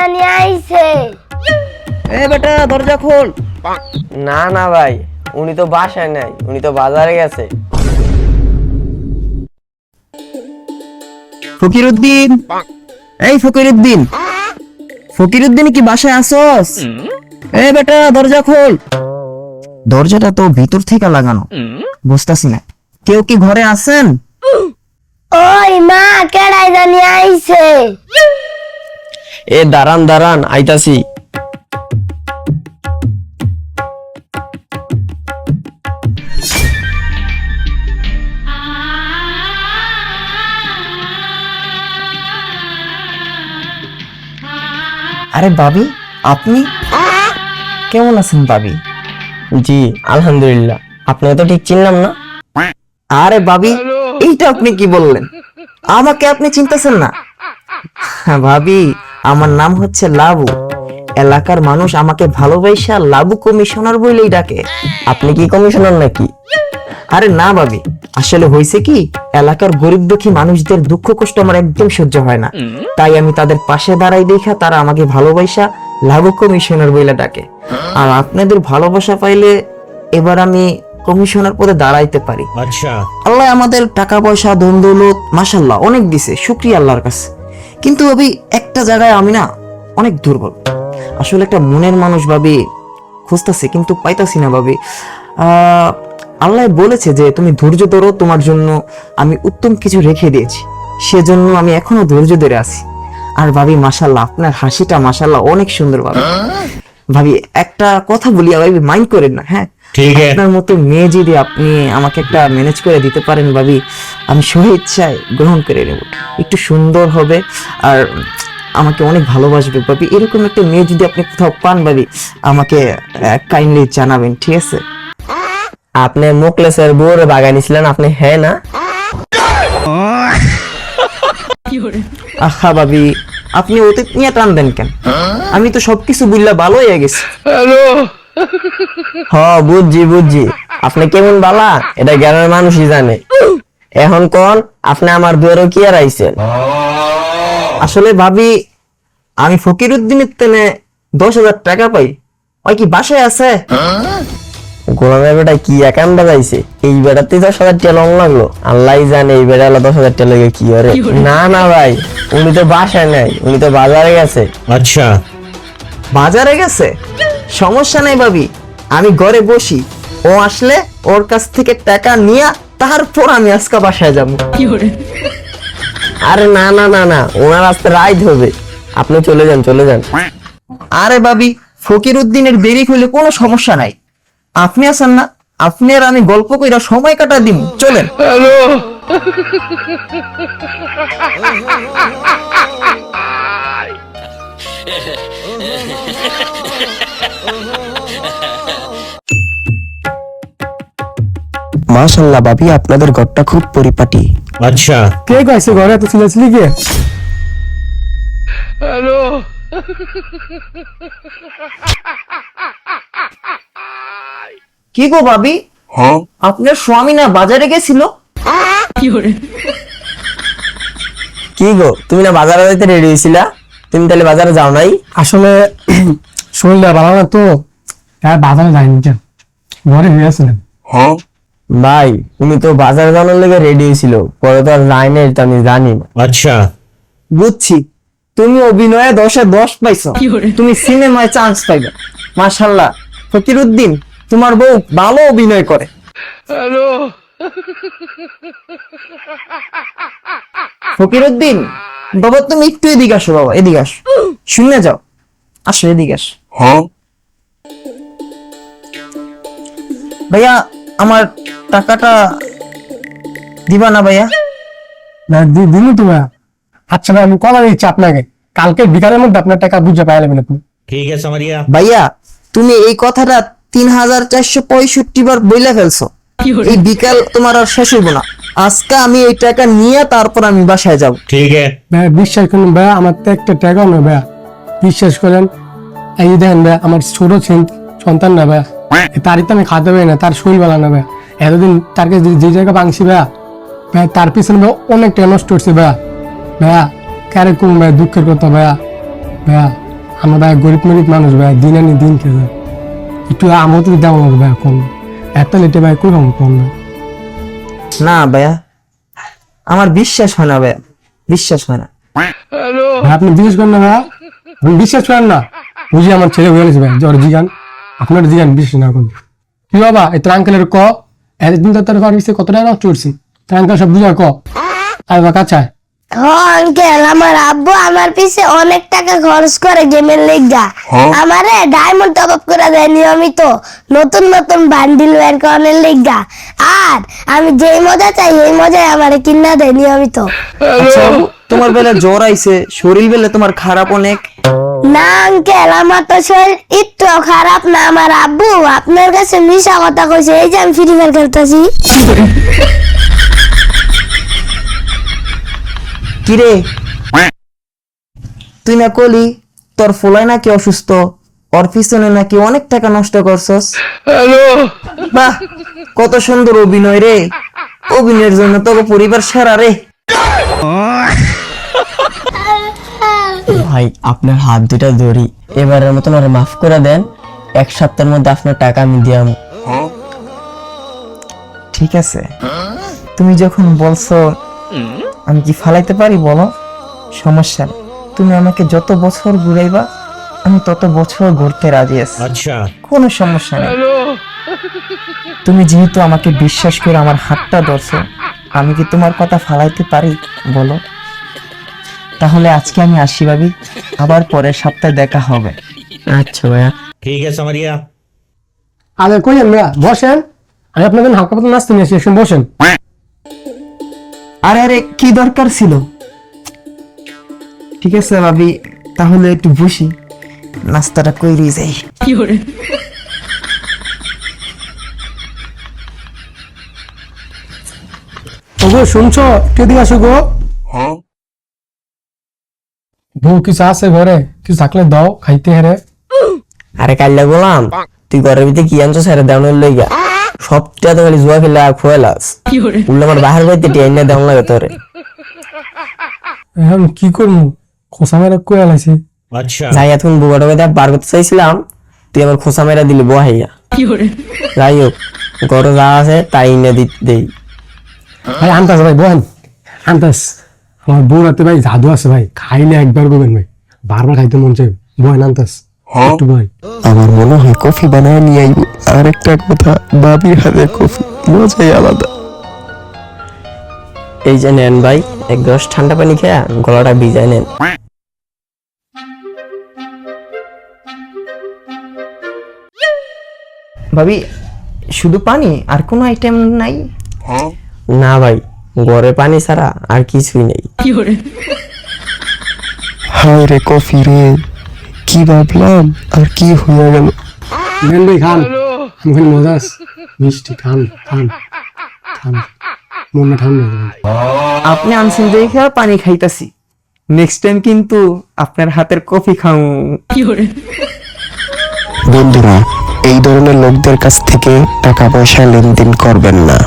জানি আইছে। এ বেটা দরজা খোল। না না ভাই উনি তো বাসায় নাই উনি তো বাজারে গেছে। ফকিরউদ্দিন? এই ফকিরউদ্দিন। ফকিরউদ্দিন কি বাসায় আসস? এ বেটা দরজা খোল। দরজাটা তো ভিতর থেকে লাগানো। বুঝতাছি না। কেউ কি ঘরে আছেন? ওই মা কেডাই জানি আইছে। এ দাঁড়ান দাঁড়ান আইতাছি। আরে বাবি আপনি? কেমন আছেন বাবি? জি আলহামদুলিল্লাহ। আপনাকে তো ঠিক চিনলাম না। আরে বাবি এইটা আপনি কি বললেন? আমাকে আপনি চিনতেছেন না। হ্যাঁ, ভাবি আমার নাম হচ্ছে লাবু। এলাকার মানুষ আমাকে ভালোবাসা লাবু কমিশনার বলেই ডাকে। আপনি কি কমিশনার নাকি? আরে না ভাবি। আসলে হয়েছে কি এলাকার গরিব দুঃখী মানুষদের দুঃখ কষ্ট আমার একদম সহ্য হয় না। তাই আমি তাদের পাশে দাঁড়াই দেখা তারা আমাকে ভালোবাসা লাবু কমিশনার বইলা ডাকে। আর আপনাদের ভালোবাসা পাইলে এবার আমি কমিশনার পদে দাঁড়াইতে পারি। আচ্ছা। আল্লাহ আমাদের টাকা পয়সা ধন দৌলত মাসাল্লাহ অনেক দিছে। শুক্রিয়া আল্লাহর কাছে। কিন্তু ভাবি একটা জায়গায় আমি না অনেক দুর্বল। আসলে একটা মনের মানুষ ভাবি খুঁজতেছে কিন্তু পাইতাছি না ভাবি। আল্লাহ বলেছে যে তুমি ধৈর্য ধরো তোমার জন্য আমি উত্তম কিছু রেখে দিয়েছি। সেজন্য আমি এখনও ধৈর্য ধরে আছি। আর ভাবি মাসাল্লাহ আপনার হাসিটা মাসাল্লাহ অনেক সুন্দর ভাবি। ভাবি একটা কথা বলি ভাবি মাইন্ড করেন না হ্যাঁ? ঠিক আপনার মতো মেয়ে যদি আপনি আমাকে একটা ম্যানেজ করে দিতে পারেন ভাবি আমি স্বেচ্ছায় গ্রহণ করে নেব। একটু সুন্দর হবে আর আমাকে অনেক ভালোবাসবে ভাবি। এরকম একটা মেয়ে যদি আপনি কোথাও পান ভাবি আমাকে কাইন্ডলি জানাবেন ঠিক আছে? আপনি মোকলেসের বউরে বাগানিছিলেন আপনি হ্যাঁ না? আহা ভাবি আপনি অতীত নিয়ে টান দেন কেন? আমি তো সবকিছু বুঝলা ভালো হয়ে গেছি। হ্যালো! হ বুঝছি বুঝছি। আপনি কেমন বালা? এটা গ্রামের মানুষই জানে। এখন কোন? আপনি আমার দুয়ারও কি আর আইছেন? আসলে ভাবি আমি ফকির উদ্দিনের তেনে দশ হাজার টাকা পাই। ওই কি বাসায় আছে? গোলামের বেটা কি একাম বাজাইছে? এই বেটাতে দশ হাজার টাকা লং লাগল। আল্লাহ জানে এই বেটা দশ হাজার টাকা লেগে কি করে? না না ভাই উনি তো বাসায় নাই উনি তো বাজারে গেছে। আচ্ছা। বাজারে গেছে? সমস্যা নাই ভাবি। আমি ঘরে বসি ও আসলে ওর কাছ থেকে টাকা নিয়ে তারপর আমি আজকে বাসায় যাব। আরে না না না না ওনার আসতে রাইট হবে। আপনি চলে যান চলে যান। আরে বাবি ফকির উদ্দিনের দেরি হইলে কোনো সমস্যা নাই। আপনি আছেন না আপনি আর আমি গল্প কইরা সময় কাটা দিন চলেন। মাশাল্লাহ ভাবি আপনাদের ঘরটা খুব পরিপাটি। আচ্ছা। কে কইছে ঘরে এত চিল্লাচিল্লি কে? হ্যালো। কি গো ভাবি? হ্যাঁ? আপনার স্বামী না বাজারে গেছিল? কি করে? কি গো তুমি না বাজারে যেতে রেডি হয়েছিলা তুমি তাহলে বাজারে যাও নাই? আসলে শরীরটা ভালো না তো আর বাজারে যাইনি। ঘরে হয়ে আসলেন হ্যাঁ? ভাই তুমি তো বাজার জানার লেগে রেডি হয়েছিল। পরে তো আর তো আমি জানি না। আচ্ছা। বুঝছি। তুমি অভিনয়ে দশে দশ পাইছো। তুমি সিনেমায় চান্স পাইবে। মাশাল্লাহ ফকিরউদ্দিন তোমার বউ ভালো অভিনয় করে। হ্যালো। ফকিরউদ্দিন বাবা তুমি একটু এদিকে আসো বাবা এদিকে আসো। শুনে যাও। আসো এদিকে আসো। হ্যাঁ। ভাইয়া আমার টাকাটা দিবা না ভাইয়া? না দিন তো ভাইয়া। আচ্ছা ভাই আমি কলা দিচ্ছি আপনাকে কালকে বিকালের মধ্যে আপনার টাকা বুঝে পাই নেবেন আপনি। ঠিক আছে মারিয়া। ভাইয়া তুমি এই কথাটা তিন হাজার চারশো পঁয়ষট্টি বার বইলে ফেলছো। এই বিকাল তোমার আর শেষ হইব না। আজকে আমি এই টাকা নিয়ে তারপর আমি বাসায় যাব। ঠিক আছে। ভাই বিশ্বাস করুন ভাই আমার তো একটা টাকাও না ভাই বিশ্বাস করেন এই দেখেন ভাই আমার ছোট সন্তান না ভাই তারই তো আমি খাতে পারি না তার শরীর ভালো না ভাইয়া এতদিন তার কাছে যে- জায়গা ভাঙছি ভাইয়া ভাইয়া তার পিছনে ভাইয়া অনেক টাকা নষ্ট করছে ভাইয়া। ভাইয়া ক্যারে কোন ভাইয়া দুঃখের কথা ভাইয়া? ভাইয়া আমরা ভাই গরিব মরিব মানুষ ভাই দিন আনি দিন খেয়ে একটু আমার তো দাম হবে ভাই কম। এত লেটে ভাই কই পাবো কম না না ভাইয়া আমার বিশ্বাস হয় না ভাইয়া বিশ্বাস হয় না। ভাই আপনি জিজ্ঞেস করেন না ভাইয়া? আপনি বিশ্বাস করেন না? বুঝি আমার ছেলে হয়ে গেছে ভাই জ্বর জিগান আপনার জিগান বিশ্বাস না করুন কি বাবা এই তোর আঙ্কেলের ক? এতদিন তো তোর কত টাকা নষ্ট করছি তোর আঙ্কেল সব বুঝা ক? আর বা কাছায় আঙ্কেল আমার আব্বু আমার পিছে অনেক টাকা খরচ করে গেমের লেগা। আমারে ডায়মন্ড টপ আপ করে দেয় নিয়মিত। নতুন নতুন বান্ডিল বের করার লেগা। আর আমি যেই মজা চাই এই মজাই আমারে কিনা দেয় নিয়মিত। আচ্ছা তোমার বেলা জ্বর আইছে শরীর বেলে তোমার খারাপ অনেক। না আঙ্কেল আমার তো শরীর একটু খারাপ না আমার আব্বু আপনার কাছে মিশা কথা কইছে এই যে আমি ফ্রি ফায়ার খেলতেছি। কিরে? তুই না কলি তোর ফুলাই নাকি অসুস্থ ওর পিছনে নাকি অনেক টাকা নষ্ট করছস? বাহ কত সুন্দর অভিনয় রে। অভিনয়ের জন্য তোকে পরিবার সেরা রে। ভাই আপনার হাত দুটা ধরি এবারের মতন আমার মাফ করে দেন এক সপ্তাহের মধ্যে আপনার টাকা আমি দিয়াম। ঠিক আছে। তুমি যখন বলছো আমি কি ফালাইতে পারি বলো? সমস্যা নেই। তুমি আমাকে যত বছর ঘুরাইবা আমি তত বছর ঘুরতে রাজি আছি। আচ্ছা। কোনো সমস্যা নেই। তুমি যেহেতু আমাকে বিশ্বাস করে আমার হাতটা ধরছো আমি কি তোমার কথা ফালাইতে পারি বলো? তাহলে আজকে আমি আসি ভাবি। আবার পরের সপ্তাহে দেখা হবে। আচ্ছা ভাইয়া। ঠিক আছে মারিয়া। আরে কই আমরা? বসেন। আমি আপনাদের জন্য হালকা পাতলা নাস্তা নিয়ে এসেছি এসে বসেন। আরে আরে কি দরকার ছিল? ঠিক আছে ভাবি তাহলে একটু বসি। নাস্তাটা কইরি যাই। কি হরে? ওগো শুনছো? কেদি আসো গো? হ্যাঁ? বউ কিছু আছে ঘরে? কি থাকলে দাও খাইতে হেরে। আরে কাইলে গোলাম তুই ঘরের ভিতরে কি আনছো স্যারে দেওয়ানোর লইগা। সবটা তো খালি জুয়া খেলে আর খোয়ালাস উল্লো আমার বাহার বাইতে টেন না দেওয়ান লাগে তোরে। এখন কি করব খোসা মেরা কোয়ালাইছে আচ্ছা। যাই এখন বুবাটা বাইতে বার করতে চাইছিলাম তুই আমার খোসা মেরা দিলি বহাইয়া যাই হোক ঘরে যা আছে তাই না দিই। ভাই আনতাস ভাই বহান। আনতাস। আমার বউ রাতে ভাই জাদু আছে ভাই খাইলে একবার করবেন ভাই বারবার খাইতে মন চাই বহেন আনতাস আমার মনে হয় কফি বানায় নিয়ে আইব। আর একটা কথা বাবির হাতের কফি মজাই আলাদা। এই যে নেন ভাই এক গ্লাস ঠান্ডা পানি খেয়া গলাটা ভিজায় নেন। ভাবি শুধু পানি আর কোনো আইটেম নাই? না ভাই ঘরে পানি ছাড়া আর কিছুই নেই। হায় রে কফি রে কি ভাবলাম আর কি হয়ে গেল? ভাই খান। আমি খালি মজা আছে। মিষ্টি খান খান খান। মনটা ঠান্ডা আপনি আনছেন দেখে পানি খাইতাছি। নেক্সট টাইম কিন্তু আপনার হাতের কফি খাও বন্ধুরা এই ধরনের লোকদের কাছ থেকে টাকা পয়সা লেনদেন করবেন না।